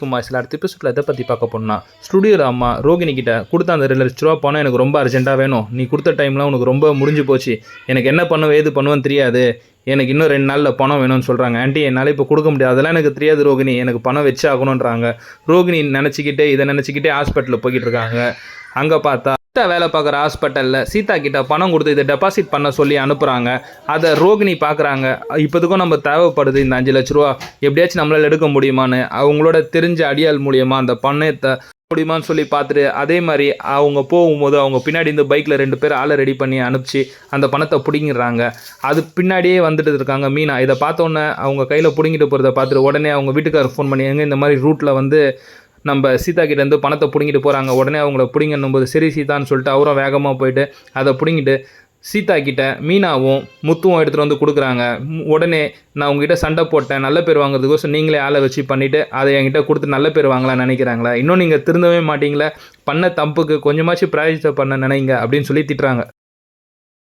சும்மா சில அடுத்த எபிசோடில் எதை பற்றி பார்க்க போனா ஸ்டுடியோவில் அம்மா ரோகிணி கிட்ட கொடுத்த அந்த ரெண்டு லட்ச ரூபா பணம் எனக்கு ரொம்ப அர்ஜென்ட்டாக வேணும். நீ கொடுத்த டைம்லாம் உனக்கு ரொம்ப முடிஞ்சு போச்சு. எனக்கு என்ன பண்ணுவேன் ஏது பண்ணுவேன்னு தெரியாது. எனக்கு இன்னும் ரெண்டு நாளில் பணம் வேணும்னு சொல்கிறாங்க ஆண்டி என்னால் இப்போ கொடுக்க முடியாது. அதெல்லாம் எனக்கு தெரியாது ரோகிணி. எனக்கு பணம் வச்சு ஆகணுன்றாங்க ரோகிணி நினச்சிக்கிட்டே இதை நினச்சிக்கிட்டே ஹாஸ்பிட்டலில் போய்கிட்டு இருக்காங்க. அங்கே பார்த்தா சீதா வேலை பார்க்குற ஹாஸ்பிட்டலில் சீதா கிட்ட பணம் கொடுத்து இதை டெபாசிட் பண்ண சொல்லி அனுப்புகிறாங்க அதை ரோகிணி பார்க்குறாங்க. இப்போதுக்கும் நம்ம தேவைப்படுது இந்த அஞ்சு லட்ச ரூபா. எப்படியாச்சும் நம்மளால் எடுக்க முடியுமான்னு அவங்களோட தெரிஞ்ச அடியாள் மூலியமாக அந்த பணத்தை முடியுமான்னு சொல்லி பார்த்துட்டு அதே மாதிரி அவங்க போகும்போது அவங்க பின்னாடி இந்த பைக்கில் ரெண்டு பேர் ஆளை ரெடி பண்ணி அனுப்பிச்சு அந்த பணத்தை பிடிங்கிடுறாங்க. அது பின்னாடியே வந்துட்டு இருக்காங்க. மீனா இதை பார்த்தோன்னே அவங்க கையில் பிடுங்கிட்டு போகிறத பார்த்துட்டு உடனே அவங்க வீட்டுக்காரர் ஃபோன் பண்ணி எங்கே இந்த மாதிரி ரூட்டில் வந்து நம்ம சீதா கிட்டேருந்து பணத்தை பிடுங்கிட்டு போகிறாங்க உடனே அவங்கள பிடிங்கன்னும் போது சரி சீதான்னு சொல்லிட்டு அவரும் வேகமாக போயிட்டு அதை பிடுங்கிட்டு சீதா கிட்ட மீனாவும் முத்துவும் எடுத்துகிட்டு வந்து கொடுக்குறாங்க. உடனே நான் உங்ககிட்ட சண்டை போட்டேன் நல்ல பேர் வாங்குறதுக்கோசம் நீங்களே ஆளை வச்சு பண்ணிவிட்டு அதை என்கிட்ட கொடுத்து நல்ல பேர் வாங்கலாம்னு நினைக்கிறாங்களா? இன்னும் நீங்கள் திருந்தவே மாட்டீங்களே? பண்ண தப்புக்கு கொஞ்சமாச்சும் பிராயச்சித்தம் பண்ண நினைங்க அப்படின்னு சொல்லி திட்டுறாங்க.